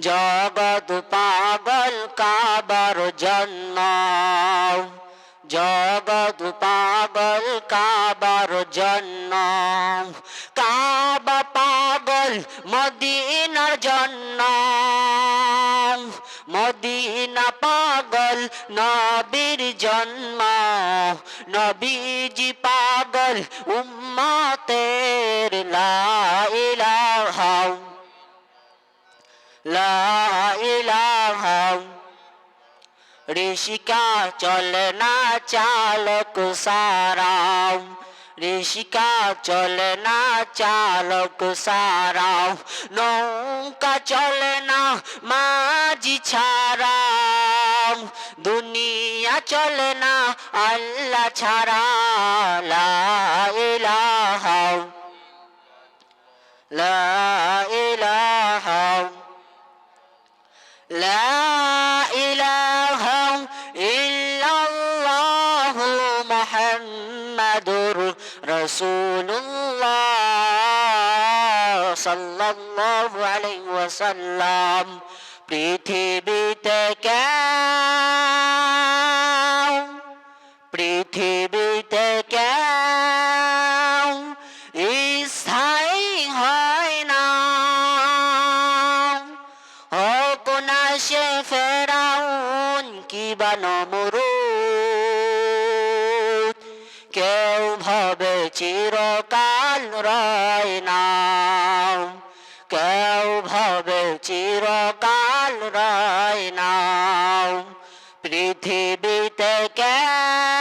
জগৎ পাগল কাবার জন্য। জগৎ পাগল কাবার জন্য। কাবা পাগল মদিনার জন্য। মদিনা পাগল নবীর জন্ম নবীজি পাগল উম্মতের লা ইলাহা লা ঋষিকা চলে না চালক সারাও ঋষিকা চলে না চালক সারাও নৌকা চলে না মাঝি ছাড়াও দুনিয়া চলে না আল্লাহ ছাড়া। লা ইলাহা লা ইলাহা। لا إله إلا الله محمد رسول الله صلى الله عليه وسلم পৃথিবীতে কেউ নমরুদ কেউ ভাবে চিরকাল রয় না কেউ ভাবে চিরকাল রয় না পৃথিবীতে কেউ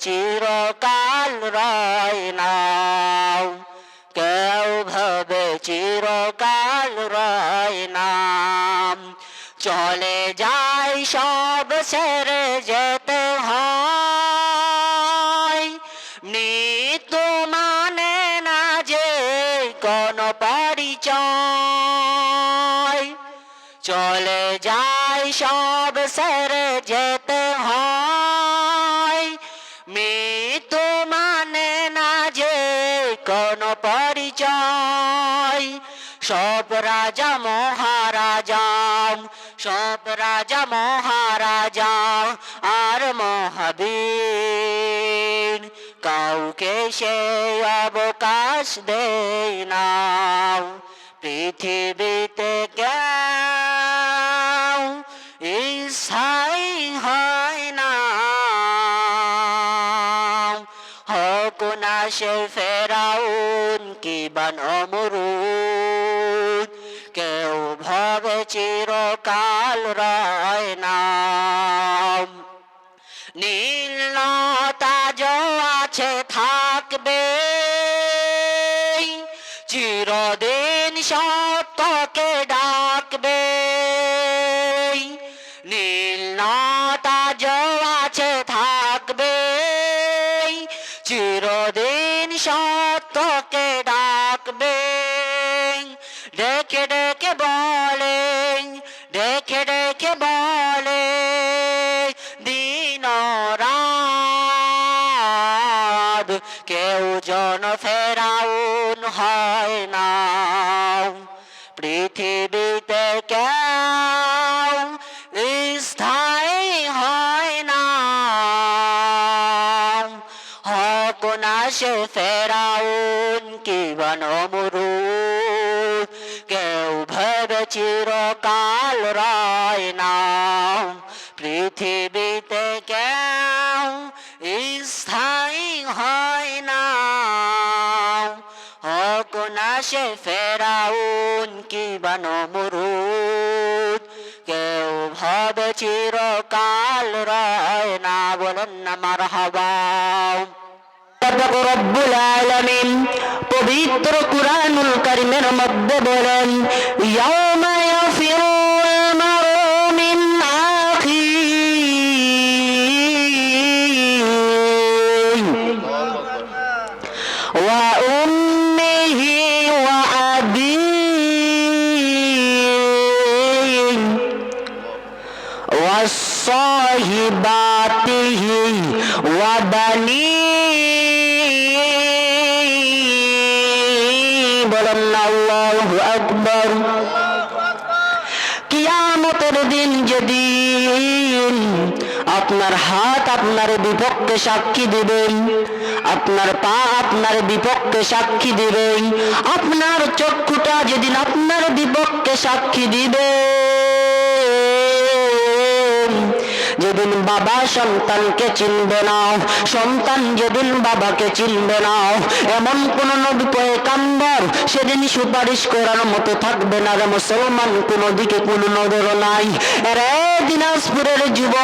চিরকাল রয় না কেউ ভাবে চিরকাল রয় না চলে যায় সব সেরে যেতে হয়। মানে না যে কোন পরিচয়। চলে যায় সব সেরে যেতে সব রাজা মহারাজা সব রাজা মহারাজা আর মহাবীর। কাউকে সে অবকাশ দেয় না। পৃথিবীতে কেউ স্থায়ী হয় না। হোক না সে ফেরাউন, কি বান অমরুদ কেউ ভাবে চিরকাল রয় না নীলতা আছে থাকবে, চিরদিন সত্যকে ডাকবে। নীলতা আছে থাকবে, চিরদিন সত্যকে ডাকবে। ডেকে ডেকে বলে ডেকে ডেকে বলে, দিন কেউ জন ফেরাউন হয় না। পৃথিবীতে কেউ স্থায়ী হয় না। হক না সে ফেরাউন কি বনমরুদ চিরকাল রয় না। পৃথিবীতে কেউ স্থায়ী হয় না। হক না সে ফেরাউন কি বনমরুদ কেউ ভাবে চিরকাল রয় না বলেন না মার হবা রব্বুল আলামিন পবিত্র কুরআনুল কারীমের মধ্যে বলেন ইয়াউমা ইয়াফিরুল মারু মিন আখি ওয়া উম্মিহি ওয়া আবি ওয়া সাহিবাতিহি ওয়া বানিহি আল্লাহু আকবার। কিয়ামতের দিন যেদিন আপনার হাত আপনার বিপক্ষে সাক্ষী দিবেন, আপনার পা আপনার বিপক্ষে সাক্ষী দিবেন, আপনার চক্ষুটা যেদিন আপনার বিপক্ষে সাক্ষী দিবে যেদিন বাবা সন্তানকে চিনবে না, সন্তান যেদিন বাবাকে চিনবে না, এমন কোন নবী কাম্বর সেদিন সুপারিশ করার মতো থাকবে না রে মুসলমান কোন দিকে কোন নজর নাই। রে দিনাজপুরের যুব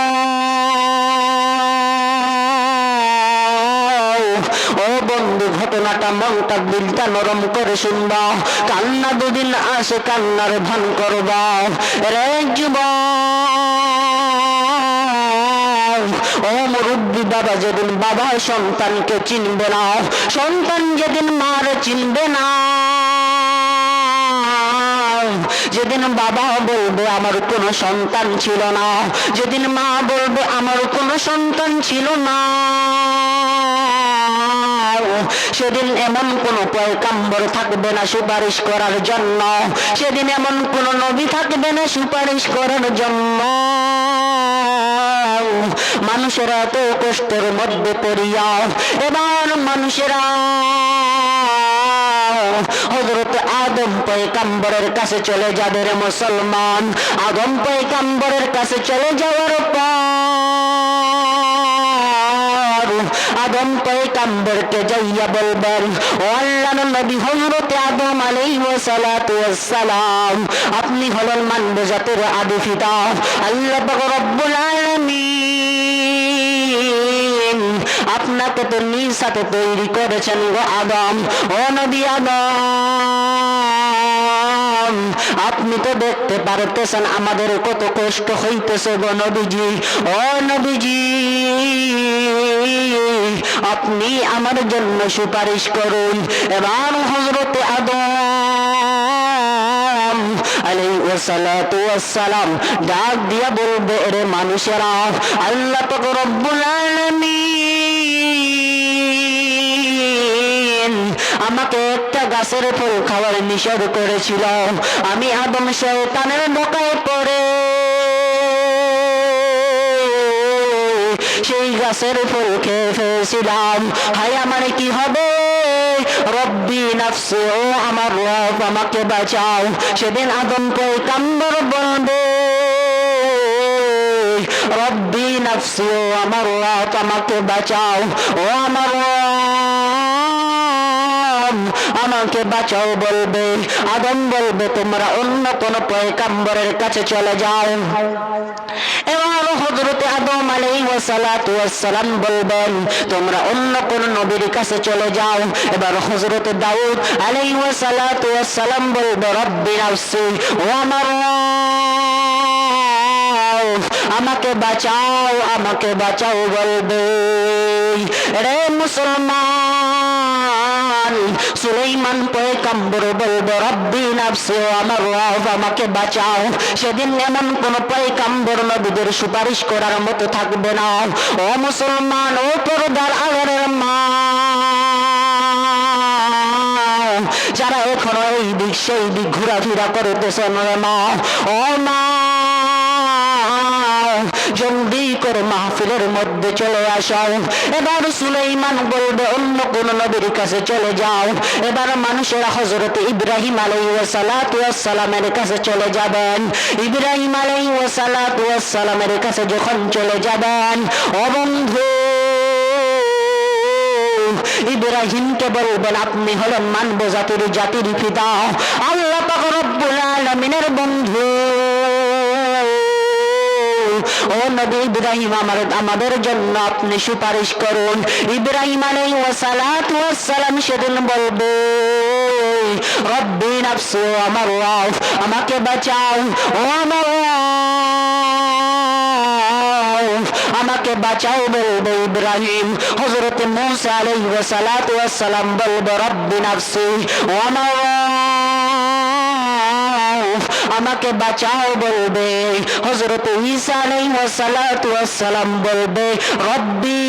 ও বন্ধু, ঘটনাটা মনটা দিলটা নরম করে শুনবা। কান্না দুদিন আসে, কান্নার ভান করবা। রে যুবা বাবা যেদিন বাবা সন্তানকে চিনবে না, সন্তান যেদিন মার চিনবে না। যেদিন বাবা বলবে, আমার কোনো সন্তান ছিল না। যেদিন মা বলবে, আমার কোনো সন্তান ছিল না। সেদিন এমন কোন পয়কাম্বর থাকবে না সুপারিশ করার জন্য। সেদিন এমন কোন নবী থাকবে না সুপারিশ করার জন্য। মানুষেরা তো কষ্টের মধ্যে পড়িয়া, এবার মানুষেরা হজরত আদম পয়কাম্বরের কাছে চলে যাবে রে মুসলমান। আদম পয়কাম্বরের কাছে চলে যাওয়ার পর আদম পয়কাম্বরকে যাইয়া বলবেন, ও আল্লাহ নবী হজরত আদম সালাম আপনি হলেন মানব জাতির আদি পিতা। আল্লাহ পাক রব্বুল তৈরি করেছেন গো আদম। ও আদম, আপনি তো দেখতে পারতেছেন আমাদের কত কষ্ট হইতেছে গো নবীজি। ও নবীজি, আপনি আমার জন্য সুপারিশ করুন। এবার হজরতে আদম সালাম ডাক দিয়া বলবে রে মানুষেরা, আল্লাহ তো রব্বুল আলামিন আমাকে একটা গাছের ফল খাবার নিষেধ করেছিলাম। আমি আদম শয়তানের বোকায় পড়ে। সেই গাছের ফুল খেয়ে ফেলেছিলাম। হাই আমার কি হবে? রব্বি নাফসি, ও আমার রব, আমাকে বাঁচাও। সেদিন আদম পয়কাম্বর বলবে রব্বি নাফসি, ও আমার রব, আমাকে বাঁচাও। ও আমার আমাকে বাঁচাও বলবে, আদম বলবে, তোমরা অন্য কোন পয়কাম্বরের কাছে চলে যাও। এবার হজরতে আদম আলাইসালাম বলবেন, তোমরা অন্য কোন নবীর কাছে চলে যাও। এবার হজরতে দাউদ আলাইসালাম বলবে, রব্বি নাফসি ও আমার আমাকে বাঁচাও আমাকে বাঁচাও বলবে। রে মুসলমান বলবে, রব্বি আমার রব আমাকে বাঁচাও। সেদিন এমন কোন নবীদের সুপারিশ করার মতো থাকবে না। ও মুসলমান, ও পরদার মা যারা এখনও এই দিক সেই দিক ঘোরাফেরা করতেছেন রে মা? ও মা জলদি করে মাহফিলের মধ্যে চলে আসাও। এবার সুলাইমান বলবে, অন্য কোন নবীর কাছে চলে যাও। এবার মানুষেরা হজরত ইব্রাহিম আলাই সালামের কাছে চলে যাবেন। ইব্রাহিম আলাই সালামের কাছে যখন চলে যাবেন অবন্ধু ইব্রাহিমকে বলবেন, আপনি হলেন মানব জাতির জাতির পিতা। আল্লাহ রব্বুল আলামিনের বন্ধু আমাদের জন্য আপনি সুপারিশ করুন। ইব্রাহিম সালাম সেদিন বলবে আমার আমাকে বাঁচাও, ও আমার আমাকে বাঁচাও বলবে ইব্রাহিম। হযরত মূসা আলাইহিস সালাতু ওয়াস সালাম বলবে, রব্বি নাফসি ও আমার আমাকে বাঁচাও বলবে। হজরত ঈসা সালাম বলবে, রব্বি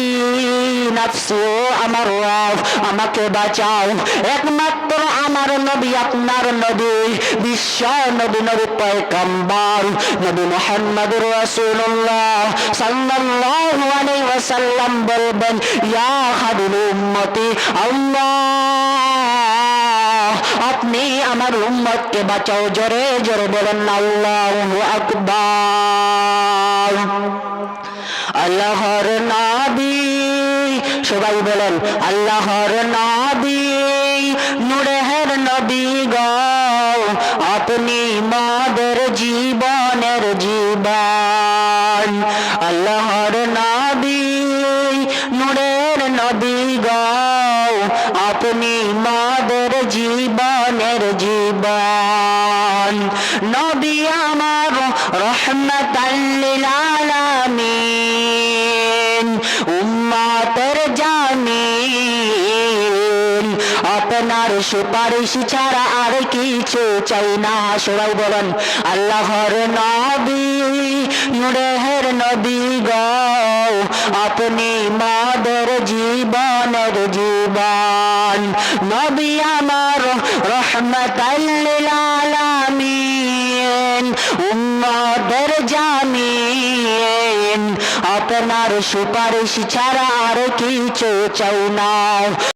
নাফসি আমার রব, আমাকে বাঁচাও। একমাত্র আমার নবী, আপনার নবী, বিশ্ব নবী নবী পয়গম্বর, নবী মুহাম্মদ রাসূলুল্লাহ সাল্লাল্লাহু আলাইহি ওয়াসাল্লাম বলবেন, ইয়া খাদিল উম্মতি, আল্লাহ আপনি আমার উম্মতকে বাঁচাও, জোরে জোরে বলেন, আল্লাহ আকবার। আল্লাহর নাবি, সবাই বলেন, আল্লাহর নাবি। মাদের জীবনের জীবন। নবী আমার রহমতাল্লিল আলামিন, উম্মাতের জামিন। আপনার সুপারিশ ছাড়া আর কিছু চাই না, সবাই বলেন, আল্লাহর নবী, নুরের নবী গো। নবী আমার রহমতাল্লিল আলামিন জামিন। আপনার সুপারিশ ছাড়া আর কিছু চৌনা